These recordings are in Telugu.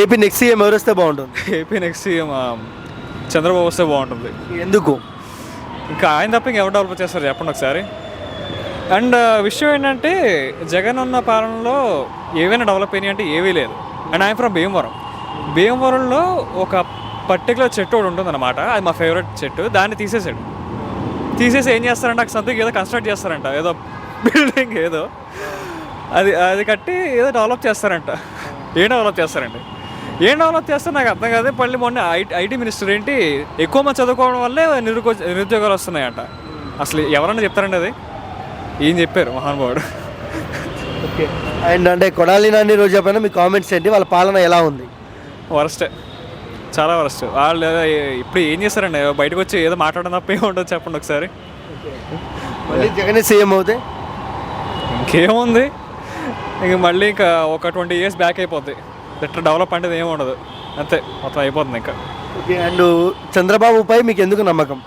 ఏపీ నెక్స్ట్ సీఎం ఎవరు వస్తే బాగుంటుంది? ఏపీ నెక్స్ట్ సీఎం చంద్రబాబు వస్తే బాగుంటుంది. ఎందుకు? ఇంకా ఆయన తప్ప ఇంకెవరు డెవలప్ చేస్తారు చెప్పండి ఒకసారి. అండ్ విషయం ఏంటంటే జగన్ ఉన్న పాలనలో ఏవైనా డెవలప్ అయినాయి అంటే ఏవీ లేదు. అండ్ ఆయన ఫ్రమ్ భీమవరం. భీమవరంలో ఒక పర్టికులర్ చెట్టు ఒకటి ఉంటుందన్నమాట. అది మా ఫేవరెట్ చెట్టు. దాన్ని తీసేసాడు తీసేసి ఏం చేస్తారంటే అక్కడ సంథింగ్ ఏదో కన్స్ట్రక్ట్ చేస్తారంట. ఏదో బిల్డింగ్ ఏదో. అది అది కట్టి ఏదో డెవలప్ చేస్తారంట. ఏం డెవలప్ చేస్తారండి? ఏం డెవలప్ చేస్తారు? నాకు అర్థం కాదు. మళ్ళీ మొన్న ఐటీ ఐటీ మినిస్టర్ ఏంటి ఎక్కువ మంది చదువుకోవడం వల్లే నిరుకో నిరుద్యోగాలు వస్తున్నాయంట. అసలు ఎవరన్నా చెప్తారండి అది? ఏం చెప్పారు మహానుభావుడు? ఓకే. అండ్ అంటే కొడాలి నాని రోజా పైన మీ కామెంట్స్ ఏంటి? వాళ్ళ పాలన ఎలా ఉంది? వరస్టే. చాలా వరస్ట్. వాళ్ళు ఇప్పుడు ఏం చేస్తారండి? బయటకు వచ్చి ఏదో మాట్లాడడం తప్ప ఏమి ఉండదు చెప్పండి ఒకసారి. మళ్ళీ జగన్ సీఎం అవుతే? ఇంకేముంది? ఇంక మళ్ళీ ఇంకా ఒక ట్వంటీ ఇయర్స్ బ్యాక్ అయిపోద్ది. ఇట్లా డెవలప్ అంటే ఏమి ఉండదు. అంతే మొత్తం అయిపోతుంది ఇంకా. ఓకే అండ్ చంద్రబాబుపై మీకు ఎందుకు నమ్మకం?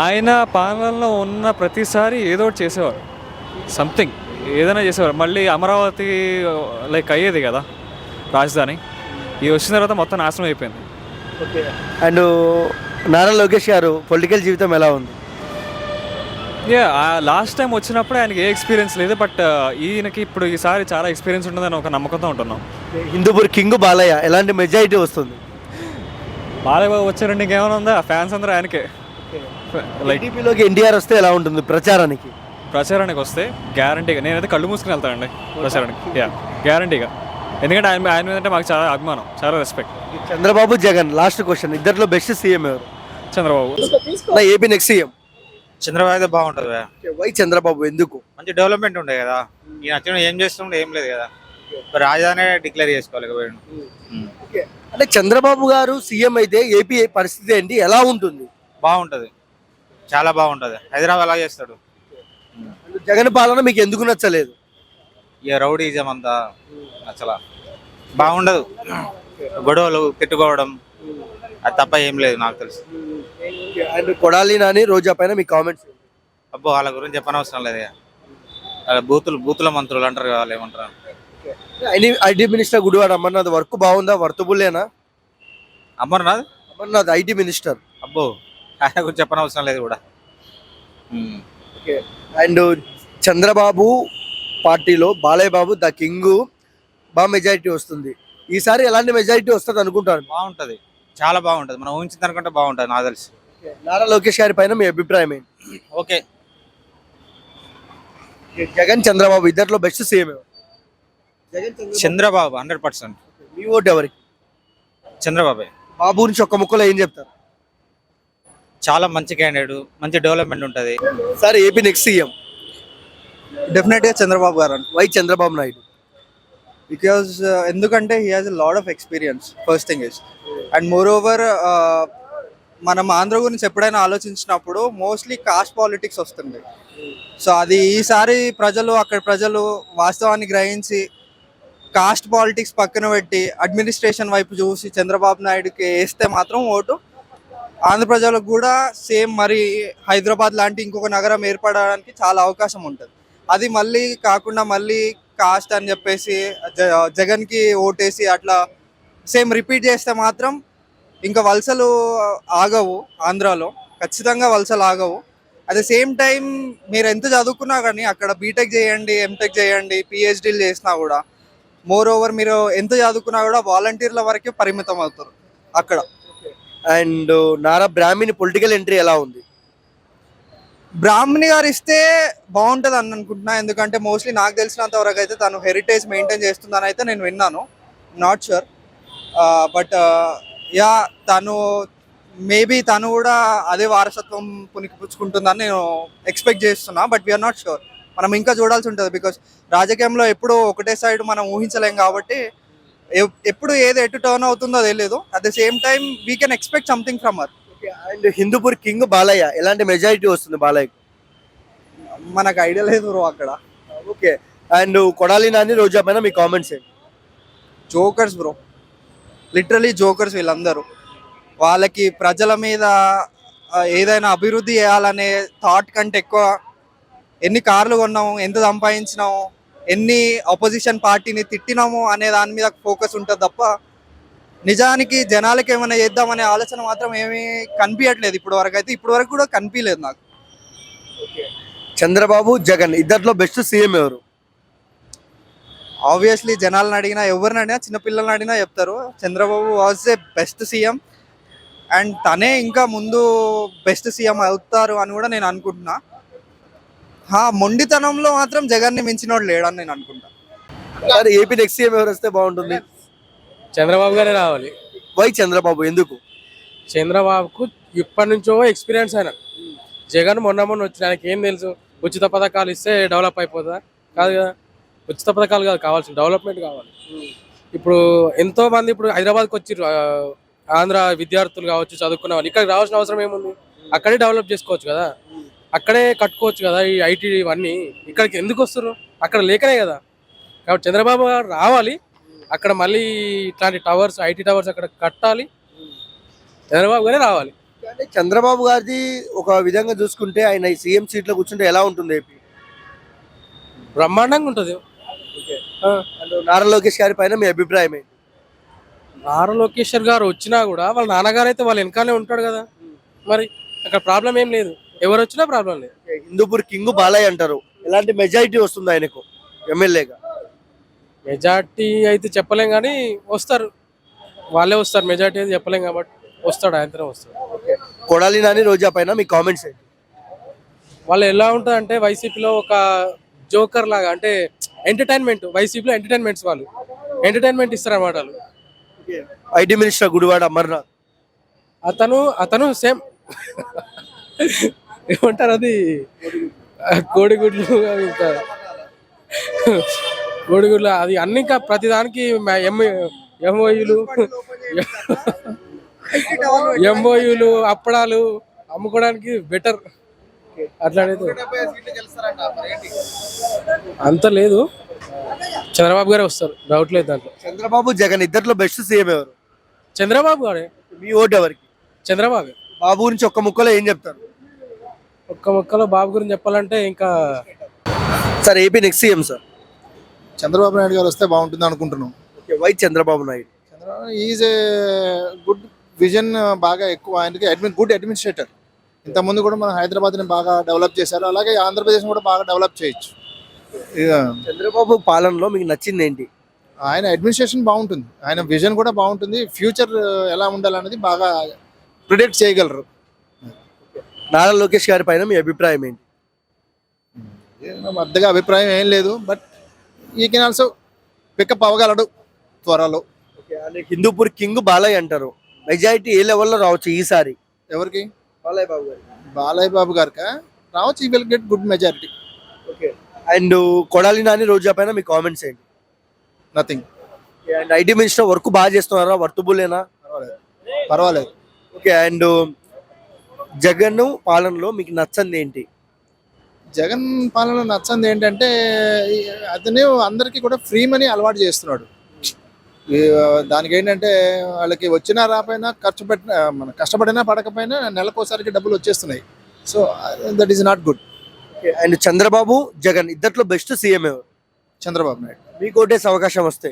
ఆయన పాలనలో ఉన్న ప్రతిసారి ఏదో ఒకటి చేసేవారు. సంథింగ్ ఏదైనా చేసేవారు. మళ్ళీ అమరావతి లైక్ అయ్యేది కదా రాజధాని. ఇది వచ్చిన తర్వాత మొత్తం నాశనం అయిపోయింది. ఓకే అండ్ నారా లోకేష్ గారు పొలిటికల్ జీవితం ఎలా ఉంది? యా లాస్ట్ టైం వచ్చినప్పుడే ఆయనకి ఏ ఎక్స్పీరియన్స్ లేదు బట్ ఈయనకి ఇప్పుడు ఈసారి చాలా ఎక్స్పీరియన్స్ ఉంటుందని ఒక నమ్మకంతో ఉంటున్నాం. హిందూపూర్ కింగ్ బాలయ్య ఎలాంటి మెజారిటీ వస్తుంది? బాగా వచ్చారండి ఇంకేమైనా ఉందా? ఫ్యాన్స్ అందరూ ఆయనకే. లైక్ ఎన్టీఆర్ వస్తే ఎలా ఉంటుంది ప్రచారానికి? ప్రచారానికి వస్తే గ్యారంటీగా నేనైతే కళ్ళు మూసుకుని వెళ్తానండి ప్రచారానికి. యా గ్యారంటీగా ఎందుకంటే ఆయన ఆయన మీద అంటే మాకు చాలా అభిమానం చాలా respect Chandrababu Jagan last question ఇద్దరిలో బెస్ట్ సీఎం ఎవరు? చంద్రబాబు. నా ఏపీ నెక్స్ట్ సీఎం చంద్రబాబు అయితే బాగుంటుంది. వై చంద్రబాబు? ఎందుకు? మంచి డెవలప్మెంట్ ఉండే కదా. ఈ నచ్చిన ఏం చేస్తుండే ఏం లేదు కదా. రాజధాని డిక్లేర్ చేసుకోవాలి. అంటే చంద్రబాబు గారు సీఎం అయితే ఏపీ పరిస్థితి ఏంటి? ఎలా ఉంటుంది? బాగుంటది. చాలా బాగుంటది. హైదరాబాద్ అలా చేస్తాడు. జగన్ పాలన మీకు ఎందుకు నచ్చలేదు? ఇక రౌడీజం అంతా నచ్చలా. బాగుండదు. గొడవలు తిట్టుకోవడం అది తప్ప ఏం లేదు నాకు తెలుసు. అండ్ కొడాలి నాని రోజా పైన మీ కామెంట్స్ అబ్బో వాళ్ళ గురించి చెప్పనవసరం లేదు ఇక. వాళ్ళ బూతులు బూతుల మంత్రులు అంటారు కదా వాళ్ళు ఏమంటారు? IT minister Gudivada Amarnath work బాగుందా? వర్తబుల్లేనా? అమర్నాథ్? అమర్నాథ్ ఐటీ మినిస్టర్ అబ్బో ఆయన గురించి చెప్పనవసరం లేదు కూడా. ఉమ్. అండ్ చంద్రబాబు పార్టీలో బాలయ్య బాబు ద కింగ్ బాగా మెజారిటీ వస్తుంది. ఈసారి ఎలాంటి మెజారిటీ వస్తుంది అనుకుంటాను బాగుంటది. చాలా బాగుంటది. మనం ఊహించింది అనుకుంటే బాగుంటది నాకు తెలిసి. నారా లోకేష్ గారి పైన మీ అభిప్రాయం ఏంటి? ఓకే. జగన్ చంద్రబాబు ఇద్దరిలో best CM Jagan Chandrababu. Chandrababu hundred percent మీ ఓటు ఎవరికి చంద్రబాబే. బాబు గురించి ఒక్క ముక్కలో ఏం చెప్తారు? చాలా మంచి క్యాండిడేట్ మంచి డెవలప్మెంట్ ఉంటది. సార్ ఏపీ నెక్స్ట్ సీఎం డెఫినెట్గా చంద్రబాబు గారు వై చంద్రబాబు నాయుడు? బికాజ్ ఎందుకంటే he has lot of experience first thing is and more over మనం ఆంధ్ర గురించి ఎప్పుడైనా ఆలోచించినప్పుడు మోస్ట్లీ కాస్ట్ పాలిటిక్స్ వస్తుంది. సో అది ఈసారి ప్రజలు అక్కడ ప్రజలు వాస్తవాన్ని గ్రహించి కాస్ట్ పాలిటిక్స్ పక్కన పెట్టి అడ్మినిస్ట్రేషన్ వైపు చూసి చంద్రబాబు నాయుడుకి వేస్తే మాత్రం ఓటు. ఆంధ్ర ప్రజలకు కూడా సేమ్ మరి హైదరాబాద్ లాంటి ఇంకొక నగరం ఏర్పడడానికి చాలా అవకాశం ఉంటుంది. అది మళ్ళీ కాకుండా మళ్ళీ కాస్ట్ అని చెప్పేసి జ- జగన్కి ఓటేసి అట్లా సేమ్ రిపీట్ చేస్తే మాత్రం ఇంకా వలసలు ఆగవు ఆంధ్రాలో. ఖచ్చితంగా వలసలు ఆగవు. అట్ ద సేమ్ టైం మీరు ఎంత చదువుకున్నా కానీ అక్కడ బీటెక్ చేయండి ఎంటెక్ చేయండి పిహెచ్డీలు చేసినా కూడా మోర్ ఓవర్ మీరు ఎంత చదువుకున్నా కూడా వాలంటీర్ల వరకే పరిమితం అవుతారు అక్కడ. And Nara Brahmani political entry ఎలా ఉంది? బ్రాహ్మణి గారు ఇస్తే బాగుంటుంది అని అనుకుంటున్నా. ఎందుకంటే మోస్ట్లీ నాకు తెలిసినంత వరకు అయితే తను హెరిటేజ్ మెయింటైన్ చేస్తుందని అయితే నేను విన్నాను. నాట్ షూర్ బట్ యా తను మేబీ తను కూడా అదే వారసత్వం పుణికిపుచ్చుకుంటుందని నేను ఎక్స్పెక్ట్ చేస్తున్నా బట్ వీఆర్ నాట్ షూర్ మనం ఇంకా చూడాల్సి ఉంటుంది బికాస్ రాజకీయంలో ఎప్పుడు ఒకటే సైడ్ మనం ఊహించలేం కాబట్టి ఎప్- ఎప్పుడు ఏది ఎటు టర్న్ అవుతుందో తెలియదు at the same time we can expect something from our and Hindupur king Balayya ఎలాంటి మెజారిటీ వస్తుంది బాలయ్య మనకు ఐడియా లేదు బ్రో అక్కడ. ఓకే అండ్ కొడాలి నాని రోజా పైన మీ కామెంట్స్ ఏంటి? జోకర్స్ బ్రో లిటరలీ జోకర్స్ వీళ్ళందరూ. వాళ్ళకి ప్రజల మీద ఏదైనా అభివృద్ధి చేయాలనే థాట్ కంటే ఎక్కువ ఎన్ని కార్లు కొన్నాము ఎంత సంపాదించినాము ఎన్ని ఆపోజిషన్ పార్టీని తిట్టినాము అనే దాని మీద ఫోకస్ ఉంటుంది తప్ప నిజానికి జనాలకి ఏమైనా చేద్దామనే ఆలోచన మాత్రం ఏమీ కనిపించట్లేదు ఇప్పుడు వరకు అయితే. ఇప్పుడు వరకు కూడా కనిపించలేదు నాకు. చంద్రబాబు జగన్ ఇద్దరిలో బెస్ట్ సీఎం ఎవరు? ఆబ్వియస్లీ జనాలను అడిగినా ఎవరిని అడిగినా చిన్నపిల్లల్ని అడిగినా చెప్తారు. Chandrababu was a best CM and తనే ఇంకా ముందు బెస్ట్ సీఎం అవుతారు అని కూడా నేను అనుకుంటున్నా. హా మొండితనంలో మాత్రం జగన్ని మించినోడు లేడని నేను అనుకుంటా. ఏపీ నెక్స్ట్ సీఎం ఎవరు వస్తే బాగుంటుంది? చంద్రబాబు గారే రావాలి. వై చంద్రబాబు? ఎందుకు? చంద్రబాబుకు ఇప్పటి నుంచో ఎక్స్పీరియన్స్ ఆయన. జగన్ మొన్న మొన్న వచ్చిన ఆయనకి ఏం తెలుసు? ఉచిత పథకాలు ఇస్తే డెవలప్ అయిపోతుందా? కాదు కదా. ఉచిత పథకాలు కాదు కావాల్సిన డెవలప్మెంట్ కావాలి. ఇప్పుడు ఎంతో మంది ఇప్పుడు హైదరాబాద్కి వచ్చిర్రు ఆ, ఆంధ్ర విద్యార్థులు కావచ్చు చదువుకున్న వాళ్ళు ఇక్కడికి రావాల్సిన అవసరం ఏముంది? అక్కడే డెవలప్ చేసుకోవచ్చు కదా? అక్కడే కట్టుకోవచ్చు కదా ఈ ఐటీ ఇవన్నీ? ఇక్కడికి ఎందుకు వస్తారు అక్కడ లేకనే కదా? కాబట్టి చంద్రబాబు గారు రావాలి. అక్కడ మళ్ళీ ఇట్లాంటి టవర్స్ ఐటీ టవర్స్ అక్కడ కట్టాలి. చంద్రబాబు గారే రావాలి. అంటే చంద్రబాబు గారిది ఒక విధంగా చూసుకుంటే ఆయన సీఎం సీట్లో కూర్చుంటే ఎలా ఉంటుంది బ్రహ్మాండంగా ఉంటుంది. అండ్ నారా లోకేష్ గారి పైన మీ అభిప్రాయం ఏంటి? నారా లోకేశ్వర్ గారు వచ్చినా కూడా వాళ్ళ నాన్నగారు అయితే వాళ్ళ వెనకాలే ఉంటాడు కదా. మరి అక్కడ ప్రాబ్లం ఏం లేదు. ఎవరు వచ్చినా ప్రాబ్లం లేదు. హిందూపూర్ కింగ్ బాలయ్య అంటారు. ఎలాంటి మెజారిటీ వస్తుంది ఆయనకు ఎమ్మెల్యేగా? మెజార్టీ అయితే చెప్పలేం కానీ వస్తారు. వాళ్ళే వస్తారు. మెజార్టీ అయితే చెప్పలేం కాబట్టి వస్తాడు ఆయనతోనే వస్తాడు. కొడాలి నాని రోజా పైన మీ కామెంట్స్ ఏంటి? వాళ్ళు ఎలా ఉంటుంది అంటే వైసీపీలో ఒక జోకర్ లాగా అంటే ఎంటర్టైన్మెంట్ వైసీపీలో ఎంటర్టైన్మెంట్స్ వాళ్ళు. ఎంటర్టైన్మెంట్ ఇస్తారు అన్నమాట వాళ్ళు. IT minister Gudivada Amarnath. అతను అతను సేమ్. ఏమంటారు అది? కోడిగుడ్లు ఇంకా. కోడిగుడ్లు అది అన్ని ఇంకా ప్రతిదానికి ఎంఓయూలు ఎంఓయూలు అప్పడాలు అమ్ముకోవడానికి బెటర్ అట్లాంటిది అంత లేదు. చంద్రబాబు గారే వస్తారు. డౌట్ లేదు దాంట్లో. చంద్రబాబు జగన్ ఇద్దరిలో బెస్ట్ సీఎం ఎవరు? చంద్రబాబు గారే. మీ ఓటు ఎవరికి? చంద్రబాబు. బాబు గురించి ఒక్క ముక్కలో ఏం చెప్తారు? ఒక్క మొక్కలో బాబు గురించి చెప్పాలంటే ఇంకా sir AP next CM sir. Chandrababu Naidu garu వస్తే బాగుంటుంది అనుకుంటున్నాం. Okay why Chandrababu Naidu? Chandrababu is a good vision బాగా ఎక్కువ ఆయనకి అడ్మిన్ గుడ్ అడ్మినిస్ట్రేటర్ ఇంతకుముందు కూడా మన హైదరాబాద్ని బాగా డెవలప్ చేశారు. అలాగే ఆంధ్రప్రదేశ్ కూడా బాగా డెవలప్ చేయొచ్చు. చంద్రబాబు పాలనలో మీకు నచ్చింది ఏంటి ఆయన అడ్మినిస్ట్రేషన్ బాగుంటుంది. ఆయన విజన్ కూడా బాగుంటుంది. ఫ్యూచర్ ఎలా ఉండాలనేది బాగా ప్రిడిక్ట్ చేయగలరు. నారా లోకేష్ గారి పైన మీ అభిప్రాయం ఏంటి? పెద్దగా అభిప్రాయం ఏం లేదు. బట్ ఈ కెన్ ఆల్సో పికప్ అవ్వగలడు త్వరలో. హిందూపూర్ కింగ్ బాలయ్య అంటారు. మెజారిటీ ఏ లెవెల్లో రావచ్చు ఈసారి? ఎవరికి? బాలయ్య బాబు గారు బాలయ్య బాబు గారికి? రావచ్చు he will get good majority okay. And Kodali Nani Roja పైన మీ కామెంట్స్ ఏంటి? Nothing and IT minister work బాగా చేస్తున్నారా? వర్తుబులేనా పర్వాలేదు. పర్వాలేదు. ఓకే అండ్ జగన్ పాలనలో మీకు నచ్చంది ఏంటి? జగన్ పాలన నచ్చంది ఏంటంటే అతను అందరికీ కూడా ఫ్రీ మనీ అలవాటు చేస్తున్నాడు. దానికి ఏంటంటే వాళ్ళకి వచ్చినా రాపోయినా ఖర్చు పెట్టిన మన కష్టపడినా పడకపోయినా నెలకోసారికి డబ్బులు వచ్చేస్తున్నాయి. So that is not good and Chandrababu Jagan ఇద్దట్లో best CM Chandrababu Naidu. మీకు ఓటేసే అవకాశం వస్తే?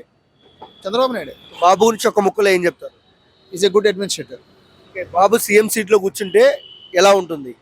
చంద్రబాబు నాయుడు. బాబు గురించి ఒక ముక్కలో ఏం చెప్తారు? Is a good administrator Babu CM సీట్లో కూర్చుంటే ఎలా ఉంటుంది?